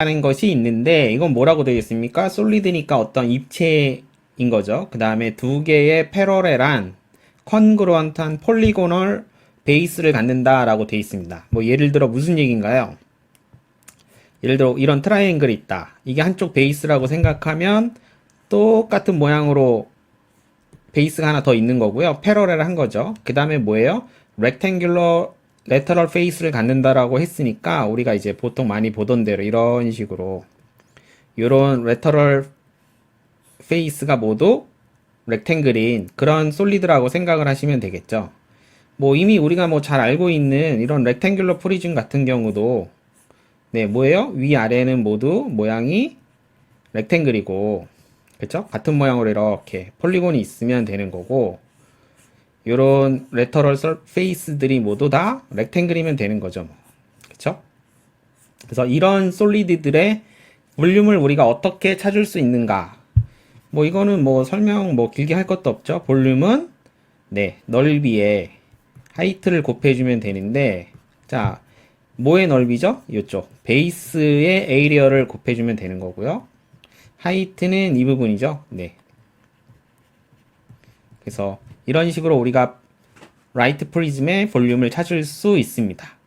하는 것이 있는데 이건 뭐라고 되겠습니까? 솔리드니까 어떤 입체인 거죠. 그 다음에 두 개의 패러렐한 컨그루언트한 폴리고널 베이스를 갖는다라고 되어 있습니다. 뭐 예를 들어 무슨 얘기인가요? 예를 들어 이런 트라이앵글이 있다. 이게 한쪽 베이스라고 생각하면 똑같은 모양으로 베이스가 하나 더 있는 거고요. 패러렐한 거죠. 그 다음에 뭐예요? 렉탱귤러 레터럴 페이스를 갖는다라고 했으니까 우리가 이제 보통 많이 보던 대로 이런 식으로 이런 레터럴 페이스가 모두 렉탱글인 그런 솔리드라고 생각을 하시면 되겠죠. 뭐 이미 우리가 뭐 잘 알고 있는 이런 렉탱귤러 프리즘 같은 경우도 네, 뭐예요? 위 아래는 모두 모양이 렉탱글이고 그쵸? 같은 모양으로 이렇게 폴리곤이 있으면 되는 거고 요런 레터럴 페이스들이 모두 다 렉탱글이면 되는 거죠. 뭐. 그쵸? 그래서 이런 솔리드들의 볼륨을 우리가 어떻게 찾을 수 있는가? 뭐 이거는 뭐 설명 뭐 길게 할 것도 없죠. 볼륨은 네, 넓이에 하이트를 곱해주면 되는데 자, 뭐의 넓이죠? 이쪽 베이스의 에이리어를 곱해주면 되는 거고요. 하이트는 이 부분이죠. 네. 그래서 이런 식으로 우리가 라이트 프리즘의 볼륨을 찾을 수 있습니다.